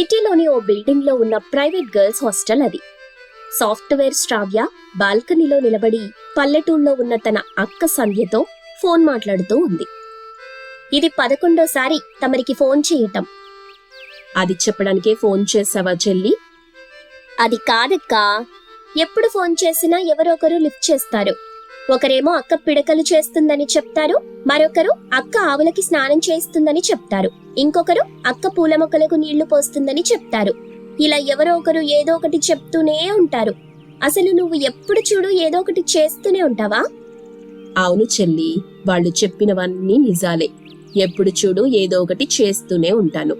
సిటీలోని ఓ బిల్డింగ్లో ఉన్న ప్రైవేట్ గర్ల్స్ హాస్టల్ అది. సాఫ్ట్వేర్ శ్రావ్య బాల్కనీలో నిలబడి పల్లెటూళ్ళలో ఉన్న తన అక్క సంధ్యతో ఫోన్ మాట్లాడుతూ ఉంది. ఇది పదకొండోసారి తమరికి ఫోన్ చేయటం. అది చెప్పడానికే ఫోన్ చేసావా చెల్లి? అది కాదక్కా. ఎప్పుడు ఫోన్ చేసినా ఎవరొకరు లిఫ్ట్ చేస్తారు. ఒకరేమో అక్క పిడకలు చేస్తుందని చెప్తారు మరొకరు అక్క ఆవులకి స్నానం చేస్తుందని చెప్తారు. ఇంకొకరు అక్క పూల మొక్కలకు నీళ్ళు పోస్తుందని చెప్తారు. ఇలా ఎవరో ఒకరు ఏదో ఒకటి చెప్తూనే ఉంటారు. అసలు నువ్వు ఎప్పుడు చూడు ఏదో ఒకటి చేస్తూనే ఉంటావా? అవును చెల్లి వాళ్ళు చెప్పినవన్నీ నిజాలే. ఎప్పుడు చూడు ఏదో ఒకటి చేస్తూనే ఉంటాను.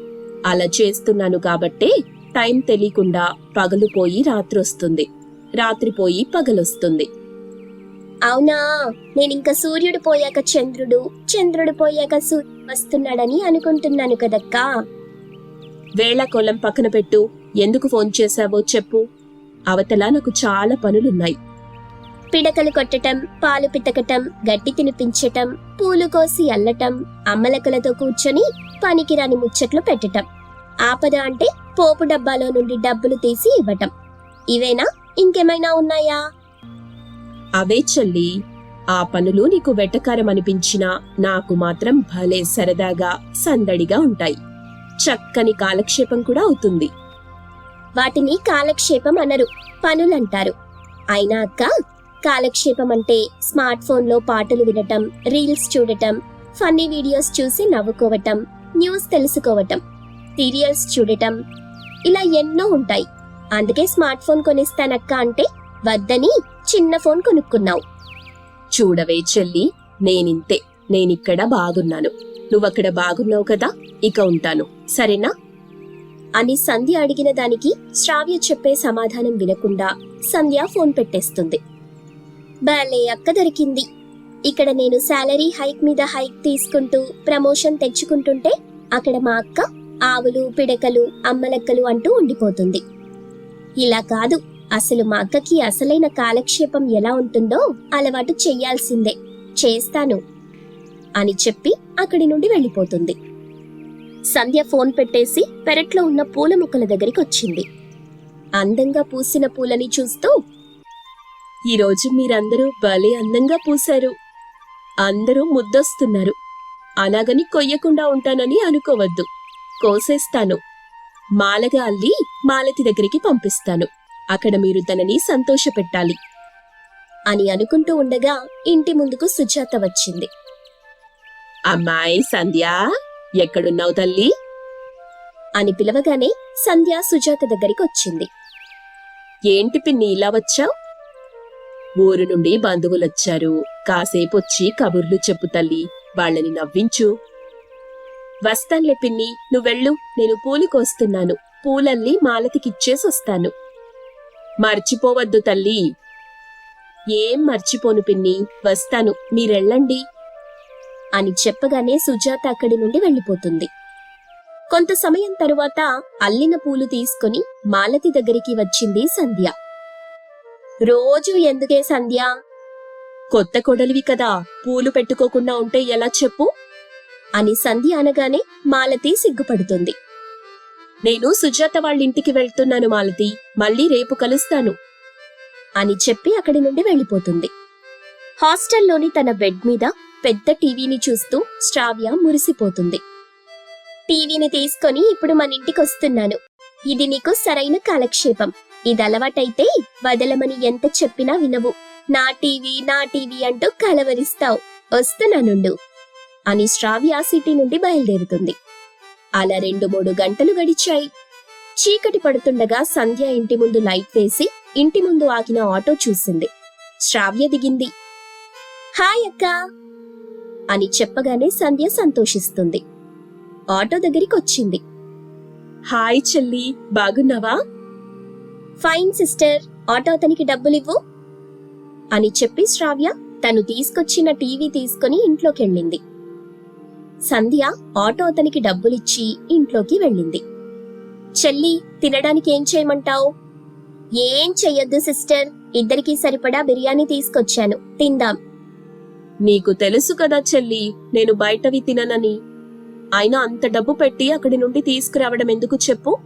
అలా చేస్తున్నాను కాబట్టే టైం తెలియకుండా పగలు పోయి రాత్రి వస్తుంది రాత్రి పోయి పగలొస్తుంది. అవునా? నేనింక సూర్యుడు పోయాక చంద్రుడు చంద్రుడు పోయాక సూర్యుడు వస్తున్నాడని అనుకుంటున్నాను కదక్కా. వేళ కొలం పక్కన పెట్టు. ఎందుకు ఫోన్ చేశావో చెప్పు. అవతల నాకు చాలా పనులున్నాయి. పిడకలు కొట్టటం పాలు పితకటం గడ్డి తినిపించటం పూలు కోసి అల్లటం అమ్మలకలతో కూర్చొని పనికిరాని ముచ్చట్లు పెట్టటం. ఆపద అంటే పోపు డబ్బాలో నుండి డబ్బులు తీసి ఇవ్వటం. ఇవేనా? ఇంకేమైనా ఉన్నాయా? అవే చెల్లి ఆ పనులు నీకు వెటకారం అనిపించినా నాకు మాత్రం భలే సరదాగా సందడిగా ఉంటాయి. చక్కని కాలక్షేపం కూడా అవుతుంది. వాటిని కాలక్షేపం అనరు పనులంటారు. అయినా అక్క కాలక్షేపం అంటే స్మార్ట్ ఫోన్లో పాటలు వినటం రీల్స్ చూడటం ఫన్నీ వీడియోస్ చూసి నవ్వుకోవటం న్యూస్ తెలుసుకోవటం సీరియల్స్ చూడటం ఇలా ఎన్నో ఉంటాయి. అందుకే స్మార్ట్ ఫోన్ కొనిస్తానక్క అంటే వద్దని చిన్న ఫోన్ కొనుక్కున్నావు. చూడవే చెల్లి నేనింతే. నేనిక్కడ బాగున్నాను. నువ్వక్కడ బాగున్నావు కదా ఇక ఉంటాను. సరేనా? అని సంధ్య అడిగిన దానికి శ్రావ్య చెప్పే సమాధానం వినకుండా సంధ్య ఫోన్ పెట్టేస్తుంది. బాలే అక్క దొరికింది. ఇక్కడ నేను శాలరీ హైక్ మీద హైక్ తీసుకుంటూ ప్రమోషన్ తెచ్చుకుంటుంటే అక్కడ మా అక్క ఆవులు పిడకలు అమ్మలక్కలు అంటూ ఉండిపోతుంది. ఇలా కాదు. అసలు మా అక్కకి అసలైన కాలక్షేపం ఎలా ఉంటుందో అలవాటు చెయ్యాల్సిందే చేస్తాను అని చెప్పి అక్కడి నుండి వెళ్ళిపోతుంది. సంధ్య ఫోన్ పెట్టేసి పెరట్లో ఉన్న పూల మొక్కల దగ్గరికి వచ్చింది. అందంగా పూసిన పూలని చూస్తూ ఈరోజు మీరందరూ భలే అందంగా పూశారు. అందరూ ముద్దొస్తున్నారు. అలాగని కొయ్యకుండా ఉంటానని అనుకోవద్దు. కోసేస్తాను. మాలగా అల్లి మాలతి దగ్గరికి పంపిస్తాను. అక్కడ మీరు తనని సంతోషపెట్టాలి అని అనుకుంటూ ఉండగా ఇంటి ముందుకు సుజాత వచ్చింది. అమ్మాయి సంధ్య ఎక్కడున్నావు తల్లి? అని పిలవగానే సంధ్య సుజాత దగ్గరికి వచ్చింది. ఏంటి పిన్ని ఇలా వచ్చావు? ఊరు నుండి బంధువులొచ్చారు. కాసేపు వచ్చి కబుర్లు చెప్పు తల్లి వాళ్ళని నవ్వించు. వస్తాన్లే పిన్ని నువ్వెళ్ళు. నేను పూలు కోస్తున్నాను. పూలల్లి మాలతికిచ్చేసి వస్తాను మర్చిపోవద్దు తల్లి. ఏం మర్చిపోను పిన్ని వస్తాను మీరెళ్ళండి అని చెప్పగానే సుజాత అక్కడి నుండి వెళ్ళిపోతుంది. కొంత సమయం తరువాత అల్లిన పూలు తీసుకుని మాలతి దగ్గరికి వచ్చింది సంధ్య. రోజు ఎందుకే సంధ్య? కొత్త కొడలివి కదా పూలు పెట్టుకోకుండా ఉంటే ఎలా చెప్పు? అని సంధ్య అనగానే మాలతి సిగ్గుపడుతుంది. నేను సుజాత వాళ్ళింటికి వెళ్తున్నాను మాలతి. మళ్ళీ రేపు కలుస్తాను అని చెప్పి అక్కడి నుండి వెళ్ళిపోతుంది. హాస్టల్లోని తన బెడ్ మీద పెద్ద టీవీని చూస్తూ శ్రావ్య మురిసిపోతుంది. టీవీని తీసుకొని ఇప్పుడు మన ఇంటికి వస్తున్నాను. ఇది నీకు సరైన కాలక్షేపం. ఇది అలవాటైతే వదలమని ఎంత చెప్పినా వినవు. నా టీవీ నా టీవీ అంటూ కలవరిస్తావు. వస్తున్నానుండు అని శ్రావ్య సిటీ నుండి బయలుదేరుతుంది. అలా రెండు మూడు గంటలు గడిచాయి. చీకటి పడుతుండగా సంధ్య ఇంటి ముందు లైట్ వేసి ఇంటి ముందు ఆగిన ఆటో చూసింది. శ్రావ్య దిగింది. హాయ్ అక్క అని చెప్పగానే సంధ్య సంతోషిస్తుంది. ఆటో దగ్గరికి వచ్చింది హాయ్ చెల్లి బాగున్నావా? ఫైన్ సిస్టర్ ఆటో అతనికి డబ్బులివ్వు అని చెప్పి శ్రావ్య తను తీసుకొచ్చిన టీవీ తీసుకుని ఇంట్లోకెళ్ళింది. సంధ్య ఆటో అతనికి డబ్బులిచ్చి ఇంట్లోకి వెళ్ళింది. చెల్లి తినడానికి ఏం చేయమంటావు? ఏం చెయ్యొద్దు సిస్టర్. ఇద్దరికీ సరిపడా బిర్యానీ తీసుకొచ్చాను. తిందాం. నీకు తెలుసు కదా చెల్లి నేను బయటవి తిననని. అయినా అంత డబ్బు పెట్టి అక్కడి నుండి తీసుకురావడం ఎందుకు చెప్పు?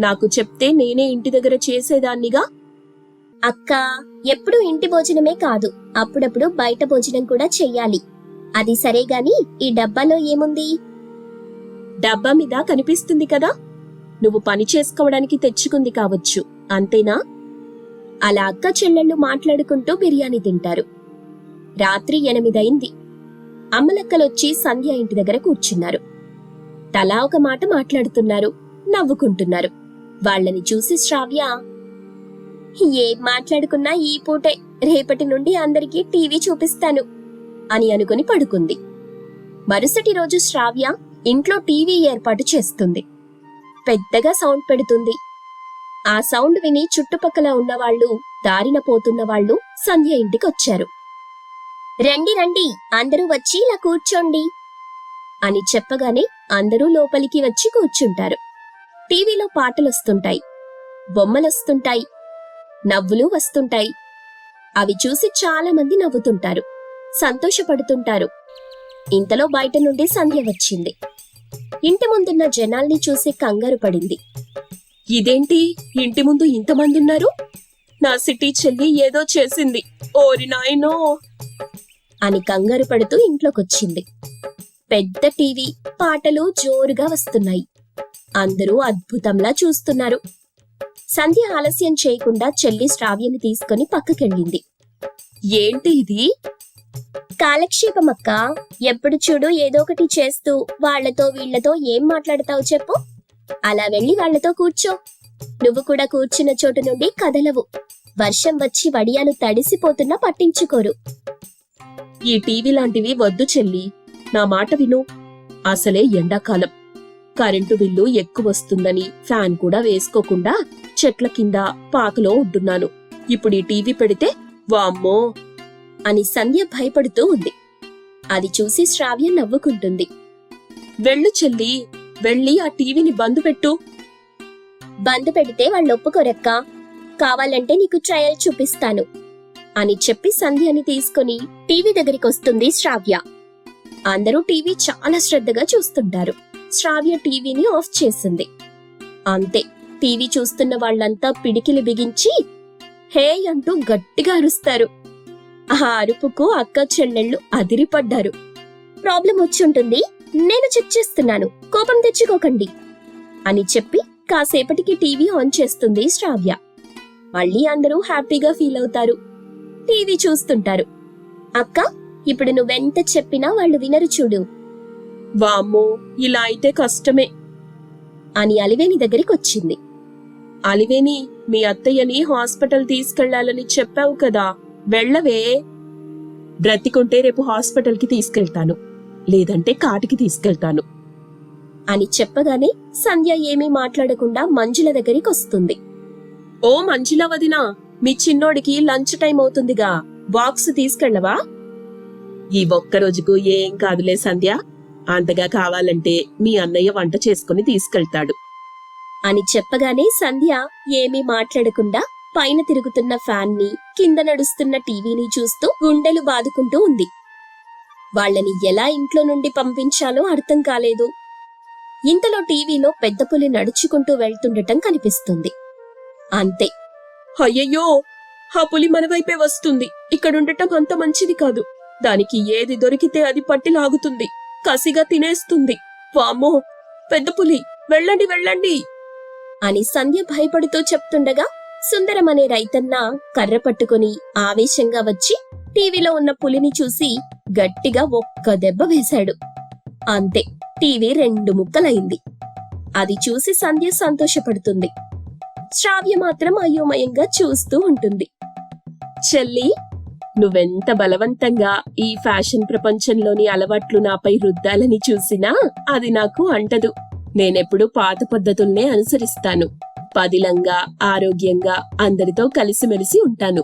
నాకు చెప్తే నేనే ఇంటి దగ్గర చేసేదాన్నిగా? అక్క ఎప్పుడు ఇంటి భోజనమే కాదు. అప్పుడప్పుడు బయట భోజనం కూడా చెయ్యాలి. అది సరే గాని ఈ డబ్బాలో ఏముంది? డబ్బా మీద కనిపిస్తుంది కదా. నువ్వు పని చేసుకోవడానికి తెచ్చుకుంది కావచ్చు అంతేనా? అలా అక్క చెల్లెళ్ళు మాట్లాడుకుంటూ బిర్యానీ తింటారు. రాత్రి ఎనిమిదయింది అమ్మలక్కలొచ్చి సంధ్య ఇంటి దగ్గర కూర్చున్నారు. తలా ఒక మాట మాట్లాడుతున్నారు నవ్వుకుంటున్నారు. వాళ్ళని చూసి శ్రావ్య ఏం మాట్లాడుకున్నా ఈ పూటే రేపటి నుండి అందరికీ టీవీ చూపిస్తాను. అని అనుకుని పడుకుంది. మరుసటి రోజు శ్రావ్య ఇంట్లో టీవీ ఏర్పాటు చేస్తుంది. పెద్దగా సౌండ్ పెడుతుంది. ఆ సౌండ్ విని చుట్టుపక్కల ఉన్నవాళ్ళు దారిన పోతున్న వాళ్ళు సంధ్య ఇంటికి వచ్చారు రండి రండి అందరూ వచ్చి ఇలా కూర్చోండి అని చెప్పగానే అందరూ లోపలికి వచ్చి కూర్చుంటారు. టీవీలో పాటలొస్తుంటాయి బొమ్మలొస్తుంటాయి నవ్వులు వస్తుంటాయి. అవి చూసి చాలా మంది నవ్వుతుంటారు. సంతోషపడుతుంటారు. ఇంతలో బయట నుండి సంధ్య వచ్చింది. ఇంటి ముందున్న జనాల్ని చూసి కంగారు పడింది. ఇదేంటి? ఇంటి ముందు ఇంతమంది ఉన్నారు నా సిటీ చెల్లి ఏదో చేసింది. ఓరి నాయనో! అని కంగారు పడుతూ ఇంట్లోకొచ్చింది. పెద్ద టీవీ పాటలు జోరుగా వస్తున్నాయి. అందరూ అద్భుతంలా చూస్తున్నారు. సంధ్య ఆలస్యం చేయకుండా చెల్లి శ్రావ్యని తీసుకుని పక్కకెళ్ళింది. ఏంటి ఇది? కాలక్షేపమక్క ఎప్పుడు చూడు ఏదో ఒకటి చేస్తూ వాళ్ళతో వీళ్ళతో ఏం మాట్లాడతావు చెప్పు. అలా వెళ్ళి వాళ్ళతో కూర్చో. నువ్వు కూడా కూర్చున్న చోటు నుండి కదలవు. వర్షం వచ్చి వడియాలు తడిసిపోతున్నా పట్టించుకోరు. ఈ టీవీ లాంటివి వద్దు చెల్లి. నా మాట విను. అసలే ఎండాకాలం. కరెంటు బిల్లు ఎక్కువ వస్తుందని ఫ్యాన్ కూడా వేసుకోకుండా చెట్ల కింద పాకలో ఉంటున్నాను. ఇప్పుడు ఈ టీవీ పెడితే వామ్మో! అని సంధ్య భయపడుతూ ఉంది. అది చూసి శ్రావ్య నవ్వుకుంటుంది. వెళ్ళు చెల్లి వెళ్ళి ఆ టీవీని బంద్ పెట్టు. బంద్ పెడితే వాళ్ళు ఒప్పుకోరక్క. కావాలంటే నీకు ట్రయల్ చూపిస్తాను. అని చెప్పి సంధ్యని తీసుకుని టీవీ దగ్గరికి వస్తుంది శ్రావ్య. అందరూ టీవీ చాలా శ్రద్ధగా చూస్తుంటారు. శ్రావ్య టీవీని ఆఫ్ చేసింది. అంతే టీవీ చూస్తున్న వాళ్ళంతా పిడికిలి బిగించి హే అంటూ గట్టిగా అరుస్తారు. ఆ అరుపుకు అక్క చెల్లెళ్ళు అదిరిపడ్డారు. ప్రాబ్లం వచ్చుంటుంది నేను చెక్ చేస్తున్నాను కోపం తెచ్చుకోకండి అని చెప్పి కాసేపటికి టీవీ ఆన్ చేస్తుంది శ్రావ్య. మళ్ళీ అందరూ హ్యాపీగా ఫీల్ అవుతారు టీవీ చూస్తుంటారు. అక్క ఇప్పుడు నువ్వెంత చెప్పినా వాళ్ళు వినరు చూడు. వామ్మో ఇలా అయితే కష్టమే అని అలివేని దగ్గరికి వచ్చింది. అలివేని మీ అత్తయ్యని హాస్పిటల్ తీసుకెళ్ళాలని చెప్పావు కదా వెళ్ళవే. బ్రతికుంటే రేపు హాస్పిటల్కి తీసుకెళ్తాను లేదంటే కాటికి తీసుకెళ్తాను. అని చెప్పగానే సంధ్య ఏమీ మాట్లాడకుండా మంజుల దగ్గరికి వస్తుంది. ఓ మంజుల వదినా మీ చిన్నోడికి లంచ్ టైం అవుతుందిగా బాక్స్ తీసుకెళ్ళవా? ఈ ఒక్క రోజుకు ఏం కాదులే సంధ్య అంతగా కావాలంటే మీ అన్నయ్య వంట చేసుకుని తీసుకెళ్తాడు. అని చెప్పగానే సంధ్య ఏమీ మాట్లాడకుండా పైన తిరుగుతున్న ఫ్యాన్ని కింద నడుస్తున్న టీవీని చూస్తూ గుండెలు బాదుకుంటూ ఉంది. వాళ్ళని ఎలా ఇంట్లో నుండి పంపించాలో అర్థం కాలేదు. ఇంతలో టీవీలో పెద్ద పులి నడుచుకుంటూ వెళ్తుండటం కనిపిస్తుంది. అంతే. అయ్యయ్యో! ఆ పులి మన వైపే వస్తుంది. ఇక్కడుండటం అంత మంచిది కాదు. దానికి ఏది దొరికితే అది పట్టి లాగుతుంది. కసిగా తినేస్తుంది. వామో పెద్ద పులి వెళ్ళండి వెళ్ళండి! అని సంధ్య భయపడుతూ చెప్తుండగా సుందరం అనే రైతన్న కర్ర పట్టుకుని ఆవేశంగా వచ్చి టీవీలో ఉన్న పులిని చూసి గట్టిగా ఒక్క దెబ్బ వేశాడు. అంతే టీవీ రెండు ముక్కలైంది. అది చూసి సంధ్య సంతోషపడుతుంది. శ్రావ్య మాత్రం అయోమయంగా చూస్తూ ఉంటుంది. చెల్లి నువ్వెంత బలవంతంగా ఈ ఫ్యాషన్ ప్రపంచంలోని అలవాట్లు నాపై రుద్దాలని చూసినా అది నాకు అంటదు. నేనెప్పుడు పాత పద్ధతుల్నే అనుసరిస్తాను. పదిలంగా ఆరోగ్యంగా అందరితో కలిసిమెలిసి ఉంటాను.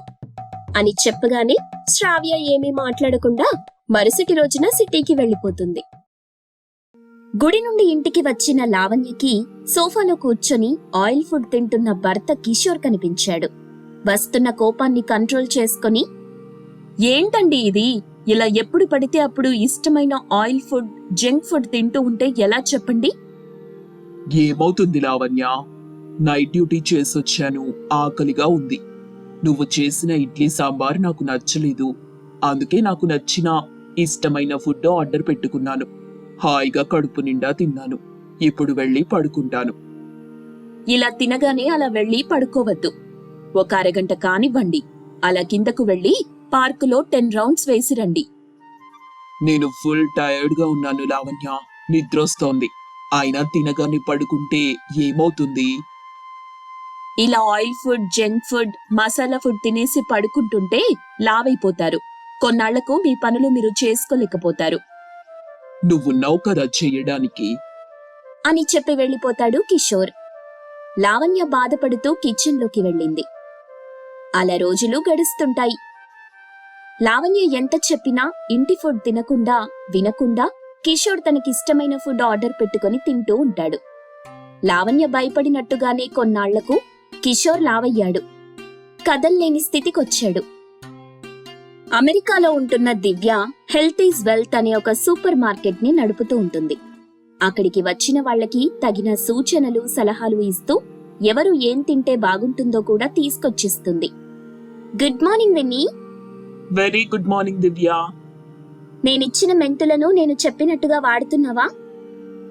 అని చెప్పగానే శ్రావ్య ఏమీ మాట్లాడకుండా మరుసటి రోజున సిటీకి వెళ్ళిపోతుంది గుడి నుండి ఇంటికి వచ్చిన లావణ్యకి సోఫాలో కూర్చొని ఆయిల్ ఫుడ్ తింటున్న భర్త కిషోర్ కనిపించాడు. వస్తున్న కోపాన్ని కంట్రోల్ చేసుకొని ఏంటండి ఇది? ఇలా ఎప్పుడు పడితే అప్పుడు ఇష్టమైన ఆయిల్ ఫుడ్ జంక్ ఫుడ్ తింటూ ఉంటే ఎలా చెప్పండి? ఏమవుతుంది లావణ్య? Night duty చేసొచ్చాను. ఆకలిగా ఉంది. నువ్వు చేసిన ఇడ్లీ సాంబార్ నాకు నచ్చలేదు. అందుకే నాకు నచ్చిన ఇష్టమైన ఫుడ్ ఆర్డర్ పెట్టుకున్నాను. హాయిగా కడుపు నిండా తిన్నాను. ఇప్పుడు వెళ్ళి పడుకుంటాను. ఇలా తినగానే అలా వెళ్ళి పడుకోవద్దు. ఒక అరగంట కానివ్వండి. అలా కిందకు వెళ్ళి పార్కులో టెన్ రౌండ్స్ వేసిరండి నేను ఫుల్ టైర్డ్గా ఉన్నాను లావణ్య. నిద్రొస్తోంది. అయినా తినగానే పడుకుంటే ఏమవుతుంది? ఇలా oil food junk food masala food తినేసి పడుకుంటుంటే లావైపోతారు. కొన్నాళ్ళకు మీ పనులు మీరు చేసుకోలేకపోతారు. నువ్వున్నావు కదా చెయ్యడానికి అని చెప్పి వెళ్ళిపోతాడు కిషోర్. లావణ్య బాధపడుతూ కిచెన్లోకి వెళ్ళింది. అలా రోజులు గడుస్తుంటాయి. లావణ్య ఎంత చెప్పినా ఇంటి ఫుడ్ తినకుండా వినకుండా కిషోర్ తనకిష్టమైన ఫుడ్ ఆర్డర్ పెట్టుకొని తింటూ ఉంటాడు. లావణ్య భయపడినట్టుగానే కొన్నాళ్ళకు కిషోర్ లావయ్యాడు. కదల్లేని స్థితికొచ్చాడు. అమెరికాలో ఉంటున్న దివ్య హెల్త్ ఈజ్ వెల్త్ అనే ఒక సూపర్ మార్కెట్ని నడుపుతూ ఉంటుంది. అక్కడికి వచ్చిన వాళ్ళకి తగిన సూచనలు సలహాలు ఇస్తూ ఎవరు ఏం తింటే బాగుంటుందో కూడా తీసుకొచ్చిస్తుంది. Good morning Vinni. Very good morning Divya. నేనిచ్చిన మెంతులను నేను చెప్పినట్టుగా వాడుతున్నావా?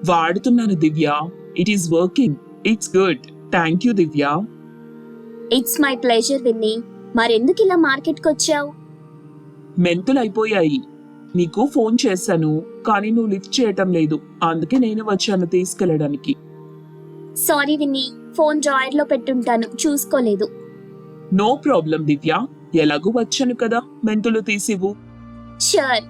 వాడుతున్నాను దివ్య. It is working it's good thank you Divya. It's my pleasure Vinni మరెందుకు ఇలా మార్కెట్కి వచ్చావు? మెంతులు అయిపోయాయి నీకు ఫోన్ చేశాను కానీ నువ్వు లిఫ్ట్ చేయటం లేదు. అందుకే నేను వచ్చాను తీసుకెళ్ళడానికి. సారీ విన్నీ ఫోన్ డ్రాయర్లో పెట్టుంటాను. చూసుకోలేదు. No problem Divya. ఎలాగూ వచ్చాను కదా మెంతులు తీసివు షూర్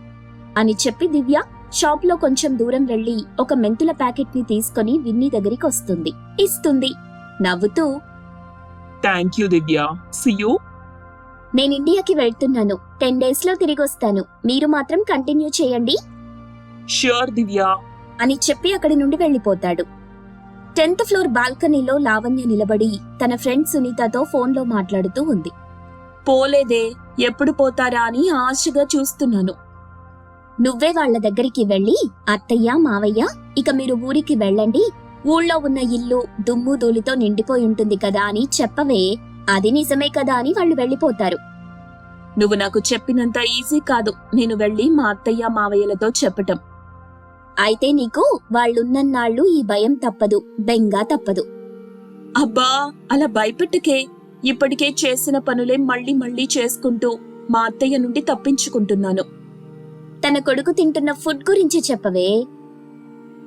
అని చెప్పి దివ్య షాప్లో కొంచెం దూరం వెళ్ళి ఒక మెంతుల ప్యాకెట్ని తీసుకొని విన్నీ దగ్గరికి వస్తుంది. ఇస్తుంది. నవ్వుతూ థ్యాంక్ యూ దివ్య. సియూ నేను ఇండియాకి వెళ్తున్నాను. టెన్ డేస్లో తిరిగి వస్తాను మీరు మాత్రం కంటిన్యూ చేయండి. ష్యూర్ దివ్య. అని చెప్పి అక్కడి నుండి వెళ్ళిపోతాడు టెన్త్ ఫ్లోర్ బాల్కనీలో లావణ్య నిలబడి తన ఫ్రెండ్ సునీతతో ఫోన్లో మాట్లాడుతూ ఉంది. పోలేదే ఎప్పుడు పోతారా అని ఆశగా చూస్తున్నాను. నువ్వే వాళ్ళ దగ్గరికి వెళ్ళి అత్తయ్య మావయ్య ఇక మీరు ఊరికి వెళ్ళండి. ఊళ్ళో ఉన్న ఇల్లు దుమ్ము ధూళితో నిండిపోయి ఉంటుంది కదా అని చెప్పవే. అది నిజమే కదా అని వాళ్ళు వెళ్ళిపోతారు. నువ్వు నాకు చెప్పినంత ఈజీ కాదు. నేను వెళ్ళి మా అత్తయ్య మావయ్యలతో చెప్పటం. అయితే నీకు వాళ్ళున్నన్నాళ్ళు ఈ భయం తప్పదు బెంగా తప్పదు. అబ్బా అలా భయపెట్టకే. ఇప్పటికే చేసిన పనులే మళ్ళీ మళ్ళీ చేసుకుంటూ మా అత్తయ్య నుండి తప్పించుకుంటున్నాను. తన కొడుకు తింటున్న ఫుడ్ గురించి చెప్పవే.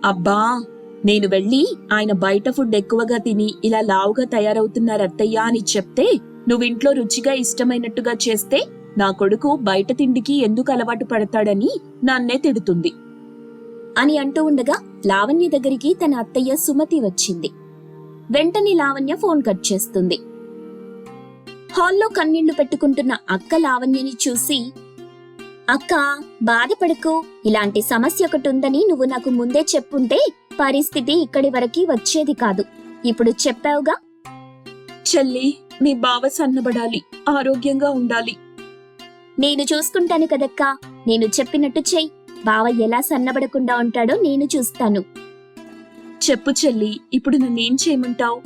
అబ్బా నేను వెళ్ళి ఆయన బయట ఫుడ్ ఎక్కువగా తిని ఇలా లావుగా తయారవుతున్నారు అత్తయ్య అని చెప్తే నువ్వు ఇంట్లో రుచిగా ఇష్టమైనట్టుగా చేస్తే నా కొడుకు బయట తిండికి ఎందుకు అలవాటు పడతాడని నన్నే తిడుతుంది అని అంటూ ఉండగా లావణ్య దగ్గరికి తన అత్తయ్య సుమతి వచ్చింది. వెంటనే లావణ్య ఫోన్ కట్ చేస్తుంది. హాల్లో కన్నీళ్ళు పెట్టుకుంటున్న అక్క లావణ్యని చూసి అక్క బాధపడకు. ఇలాంటి సమస్య ఒకటి ఉందని నువ్వు నాకు ముందే చెప్పుంటే పరిస్థితి ఇక్కడి వరకు వచ్చేది కాదు. ఇప్పుడు చెప్పావుగా? చెల్లి మీ బావ సన్నబడాలి ఆరోగ్యంగా ఉండాలి. నేను చూసుకుంటాను కదక్కా. నేను చెప్పినట్టు చెయ్యి. బావ ఎలా సన్నబడకుండా ఉంటాడో నేను చూస్తాను. చెప్పు చెల్లి ఇప్పుడు నన్నేం చేయమంటావు?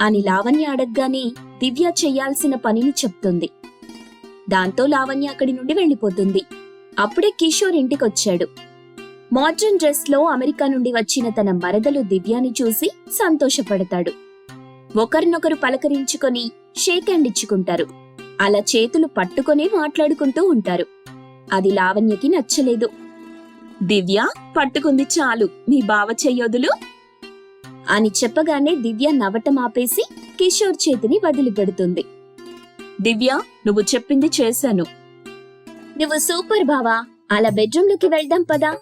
అని లావణ్య అడగ్గానే దివ్య చెయ్యాల్సిన పనిని చెప్తుంది. దాంతో లావణ్య అక్కడి నుండి వెళ్ళిపోతుంది. అప్పుడే కిషోర్ ఇంటికొచ్చాడు. మోడ్రన్ డ్రెస్లో అమెరికా నుండి వచ్చిన తన మరదలు దివ్యాని చూసి సంతోషపడతాడు. ఒకరినొకరు పలకరించుకొని షేక్ హ్యాండ్ ఇచ్చుకుంటారు. అలా చేతులు పట్టుకొని మాట్లాడుకుంటూ ఉంటారు. అది లావణ్యకి నచ్చలేదు. దివ్య పట్టుకుంది చాలు మీ బావ చెయ్యొదులు? అని చెప్పగానే దివ్య నవ్వటం ఆపేసి కిషోర్ చేతిని వదిలిపెడుతుంది. దివ్య నువ్వు చెప్పింది చేశాను. నువ్వు సూపర్ బావా అలా బెడ్రూమ్లోకి వెళ్దాం పదా.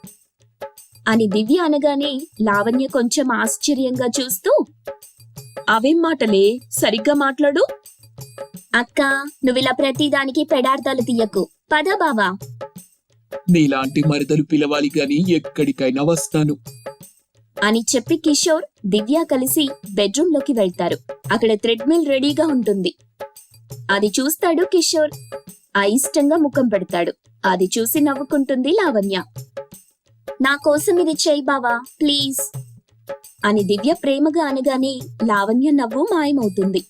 అని దివ్య అనగానే లావణ్య కొంచెం ఆశ్చర్యంగా చూస్తూ అవేం మాటలే? సరిగ్గా మాట్లాడు. అక్క నువ్విలా ప్రతిదానికి పెడార్థాలు తీయకు. పదా బావా. నీలాంటి మరదలు పిలవాలి గాని ఎక్కడికైనా వస్తాను. అని చెప్పి కిషోర్ దివ్య కలిసి బెడ్రూమ్లోకి వెళ్తారు. అక్కడ థ్రెడ్మిల్ రెడీగా ఉంటుంది. అది చూస్తాడు కిషోర్. అయిష్టంగా ముఖం పెడతాడు. అది చూసి నవ్వుకుంటుంది లావణ్య. నా కోసం ఇది చెయ్యి బావా ప్లీజ్. అని దివ్య ప్రేమగా అనగానే లావణ్య నవ్వు మాయమవుతుంది.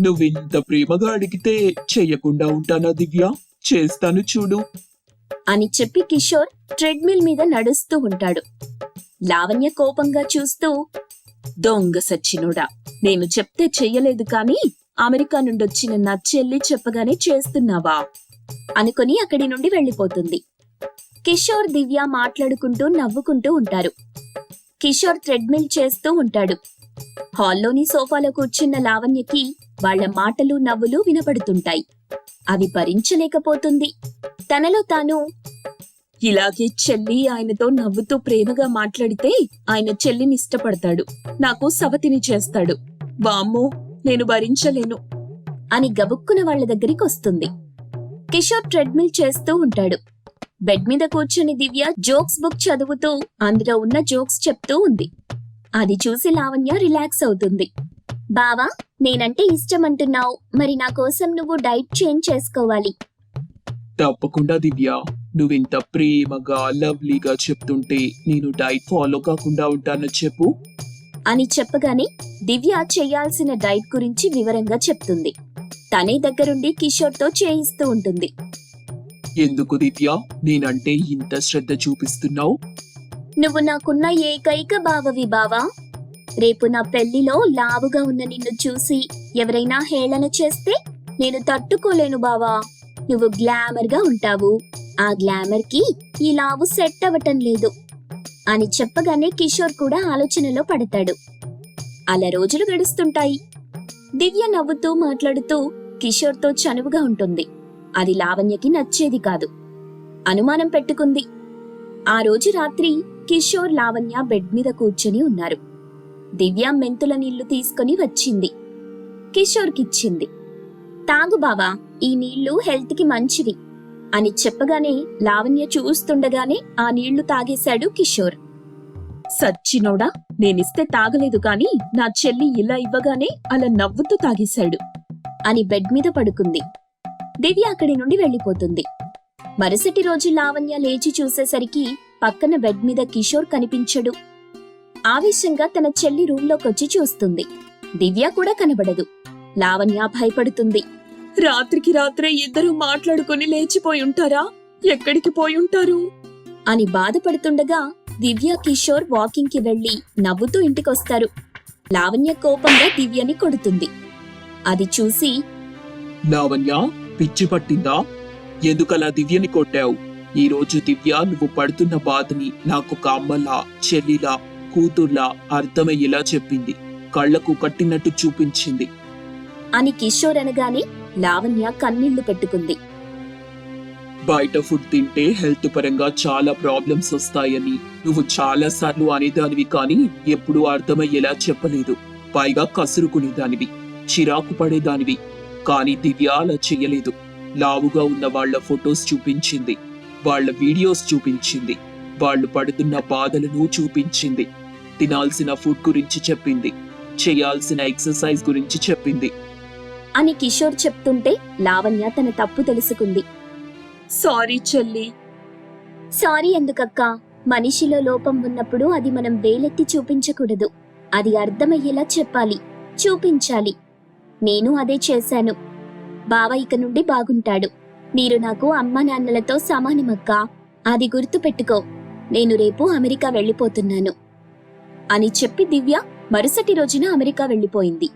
నువ్వింత ప్రేమగా అడిగితే చెయ్యకుండా ఉంటానా దివ్య? చేస్తాను చూడు. అని చెప్పి కిషోర్ ట్రెడ్మిల్ మీద నడుస్తూ ఉంటాడు. లావణ్య కోపంగా చూస్తూ దొంగ సచ్చినోడా నేను చెప్తే చెయ్యలేదు కాని అమెరికా నుండొచ్చిన నా చెల్లి చెప్పగానే చేస్తున్నావా? అనుకుని అక్కడి నుండి వెళ్ళిపోతుంది. కిషోర్ దివ్య మాట్లాడుకుంటూ నవ్వుకుంటూ ఉంటారు. కిషోర్ థ్రెడ్మిల్ చేస్తూ ఉంటాడు. హాల్లోని సోఫాలో కూర్చున్న లావణ్యకి వాళ్ళ మాటలు నవ్వులు వినపడుతుంటాయి. అవి భరించలేకపోతుంది. తనలో తాను ఇలాగే చెల్లి ఆయనతో నవ్వుతూ ప్రేమగా మాట్లాడితే ఆయన చెల్లిని ఇష్టపడతాడు. నాకు సవతిని చేస్తాడు. వామ్మో నేను భరించలేను. అని గబుక్కున వాళ్ళ దగ్గరికి వస్తుంది. కిషోర్ ట్రెడ్మిల్ చేస్తూ ఉంటాడు. బెడ్ మీద కూర్చుని దివ్య జోక్స్ బుక్ చదువుతూ అందులో ఉన్న జోక్స్ చెప్తూ ఉంది. అది చూసి లావణ్య రిలాక్స్ అవుతుంది. బావా నేనంటే ఇష్టం అంటున్నావు మరి నా కోసం నువ్వు డైట్ చేంజ్ చేసుకోవాలి. తప్పకుండా దివ్య. నువ్వింత ప్రేమగా లవ్లీగా చెప్తుంటే నేను డైట్ ఫాలో కాకుండా ఉంటాను చెప్పు. అని చెప్పగానే దివ్య చేయాల్సిన డైట్ గురించి వివరంగా చెప్తుంది. తనే దగ్గరుండి కిషోర్తో చేయిస్తూ ఉంటుంది. ఎందుకు దివ్య? నేనంటే ఇంత శ్రద్ధ చూపిస్తున్నావు? నువ్వు నాకున్న ఏకైక బావవి బావా. రేపు నా పెళ్ళిలో లావుగా ఉన్న నిన్ను చూసి ఎవరైనా హేళన చేస్తే నేను తట్టుకోలేను బావా. నువ్వు గ్లామర్గా ఉంటావు. ఆ గ్లామర్కి ఈ లావు సెట్ అవ్వటం లేదు. అని చెప్పగానే కిషోర్ కూడా ఆలోచనలో పడతాడు. అలా రోజులు గడుస్తుంటాయి. దివ్య నవ్వుతూ మాట్లాడుతూ కిషోర్తో చనువుగా ఉంటుంది. అది లావణ్యకి నచ్చేది కాదు. అనుమానం పెట్టుకుంది. ఆ రోజు రాత్రి కిషోర్ లావణ్య బెడ్ మీద కూర్చొని ఉన్నారు. దివ్య మెంతుల నీళ్ళు తీసుకొని వచ్చింది. కిషోర్కిచ్చింది. తాగు బావా ఈ నీళ్ళు హెల్త్కి మంచివి అని చెప్పగానే లావణ్య చూస్తుండగానే ఆ నీళ్ళు తాగేశాడు కిషోర్. సచ్చినోడా నేనిస్తే తాగలేదు కాని నా చెల్లి ఇలా ఇవ్వగానే అలా నవ్వుతూ తాగేశాడు అని బెడ్ మీద పడుకుంది. దివ్య అక్కడి నుండి వెళ్ళిపోతుంది. మరుసటి రోజు లావణ్య లేచి చూసేసరికి పక్కన బెడ్ మీద కిషోర్ కనిపించడు. ఆవేశంగా తన చెల్లి రూంలోకొచ్చి చూస్తుంది. దివ్య కూడా కనబడదు. లావణ్య భయపడుతుంది. రాత్రికి రాత్రే ఇద్దరు మాట్లాడుకుని లేచిపోయి ఉంటారా? ఎక్కడికి పోయి ఉంటారు? అని బాధపడుతుండగా దివ్య కిషోర్ వాకింగ్కి వెళ్ళి నవ్వుతూ ఇంటికొస్తారు. లావణ్య కోపంగా దివ్యని కొడుతుంది. అది చూసి లావణ్య? పిచ్చి పట్టిందా? ఎందుకలా దివ్యని కొట్టావు? ఈ రోజు దివ్య నువ్వు పడుతున్న బాధని నాకొక అమ్మలా చెల్లిలా కూతుర్లా అర్థమయ్యేలా చెప్పింది. కళ్ళకు కట్టినట్టు చూపించింది. అని కిషోర్ అనగానే లావణ్య కన్నీళ్ళు పెట్టుకుంది. బయట ఫుడ్ తింటే హెల్త్ పరంగా చాలా ప్రాబ్లమ్స్ వస్తాయని. నువ్వు చాలా సార్లు అనేదానివి కానీ ఎప్పుడూ అర్థమయ్యేలా చెప్పలేదు. పైగా కసురుకునేదానివి చిరాకు పడేదానివి. కానీ దివ్య అలా చెయ్యలేదు లావుగా ఉన్న వాళ్ళ ఫొటోస్ చూపించింది. వాళ్ళ వీడియోస్ చూపించింది. వాళ్ళు పడుతున్న బాధలను చూపించింది. తినాల్సిన ఫుడ్ గురించి చెప్పింది. చేయాల్సిన ఎక్సర్సైజ్ గురించి చెప్పింది. అని కిషోర్ చెప్తుంటే లావణ్య తన తప్పు తెలుసుకుంది. సారీ చెల్లి. సారీ ఎందుకక్కా? మనిషిలో లోపం ఉన్నప్పుడు అది మనం వేలెత్తి చూపించకూడదు. అది అర్థమయ్యేలా చెప్పాలి. చూపించాలి. నేను అదే చేశాను. బావ ఇక నుండి బాగుంటాడు. మీరు నాకు అమ్మ నాన్నలతో సమానమక్క. అది గుర్తు పెట్టుకో నేను రేపు అమెరికా వెళ్ళిపోతున్నాను. అని చెప్పి దివ్య మరుసటి రోజున అమెరికా వెళ్ళిపోయింది.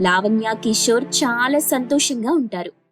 లావణ్య కిషోర్ చాలా సంతోషంగా ఉంటారు.